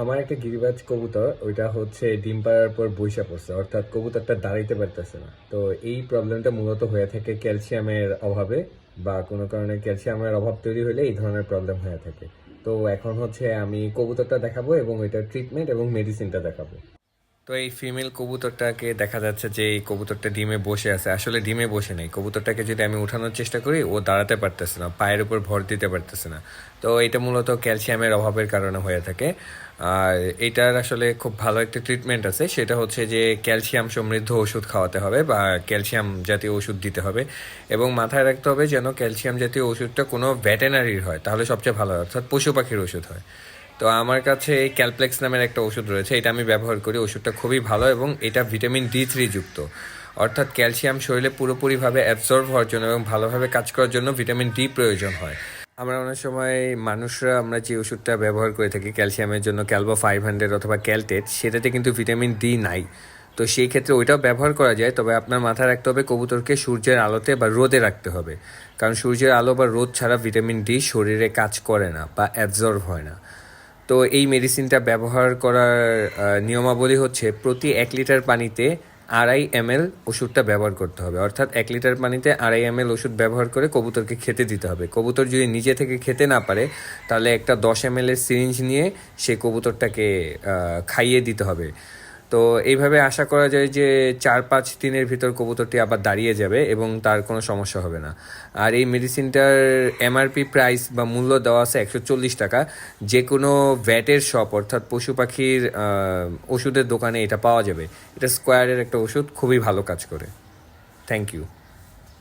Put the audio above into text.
আমার একটা গিরিবাজ কবুতর, ওইটা হচ্ছে ডিম পাড়ার পর বৈশা পড়ছে, অর্থাৎ কবুতরটা দাঁড়াইতে পারতেছে না। তো এই প্রবলেমটা মূলত হয়ে থাকে ক্যালসিয়ামের অভাবে বা কোনো কারণে ক্যালসিয়ামের অভাব তৈরি হলে এই ধরনের প্রবলেম হয়ে থাকে। তো এখন হচ্ছে আমি কবুতরটা দেখাবো এবং এটার ট্রিটমেন্ট এবং মেডিসিনটা দেখাবো। তো এই ফিমেল কবুতরটাকে দেখা যাচ্ছে যে এই কবুতরটা ডিমে বসে আছে। আসলে ডিমে বসে নেই। কবুতরটাকে যদি আমি উঠানোর চেষ্টা করি, ও দাঁড়াতে পারতেছে না, পায়ের উপর ভর দিতে পারতেছে না। তো এটা মূলত ক্যালসিয়ামের অভাবের কারণে হয়ে থাকে। আর এটার আসলে খুব ভালো একটা ট্রিটমেন্ট আছে। সেটা হচ্ছে যে ক্যালসিয়াম সমৃদ্ধ ওষুধ খাওয়াতে হবে বা ক্যালসিয়াম জাতীয় ওষুধ দিতে হবে এবং মাথায় রাখতে হবে যেন ক্যালসিয়াম জাতীয় ওষুধটা কোনো ভেটেনারির হয়, তাহলে সবচেয়ে ভালো হয়। অর্থাৎ পশু পাখির ওষুধ হয়। তো আমার কাছে এই ক্যালপ্লেক্স নামের একটা ওষুধ রয়েছে, এটা আমি ব্যবহার করি, ওষুধটা খুবই ভালো এবং এটা ভিটামিন ডি থ্রি যুক্ত। অর্থাৎ ক্যালসিয়াম শরীরে পুরোপুরিভাবে অ্যাবজর্ব হওয়ার জন্য এবং ভালোভাবে কাজ করার জন্য ভিটামিন ডি প্রয়োজন হয়। আমরা অনেক সময় মানুষরা আমরা যে ওষুধটা ব্যবহার করে থাকি ক্যালসিয়ামের জন্য ক্যালবো ফাইভ হান্ড্রেড অথবা ক্যালটেট, সেটাতে কিন্তু ভিটামিন ডি নাই। তো সেই ক্ষেত্রে ওইটাও ব্যবহার করা যায়, তবে আপনার মাথায় রাখতে হবে কবুতরকে সূর্যের আলোতে বা রোদে রাখতে হবে। কারণ সূর্যের আলো বা রোদ ছাড়া ভিটামিন ডি শরীরে কাজ করে না বা অ্যাবজর্ব হয় না। তো এই মেডিসিনটা ব্যবহার করার নিয়মাবলী হচ্ছে প্রতি এক লিটার পানিতে আড়াই এম এল ওষুধটা ব্যবহার করতে হবে। অর্থাৎ এক লিটার পানিতে আড়াই এম এল ওষুধ ব্যবহার করে কবুতরকে খেতে দিতে হবে। কবুতর যদি নিজে থেকে খেতে না পারে, তাহলে একটা দশ এম এল এর সিরিঞ্জ নিয়ে সে কবুতরটাকে খাইয়ে দিতে হবে। তো এইভাবে আশা করা যায় যে চার পাঁচ দিনের ভিতর কবুতরটি আবার দাঁড়িয়ে যাবে এবং তার কোনো সমস্যা হবে না। আর এই মেডিসিনটার এমআরপি প্রাইস বা মূল্য দেওয়া আছে একশো চল্লিশ টাকা। যে কোনো ভ্যাটের শপ অর্থাৎ পশু পাখির ওষুধের দোকানে এটা পাওয়া যাবে। এটা স্কোয়ারের একটা ওষুধ, খুবই ভালো কাজ করে। Thank you.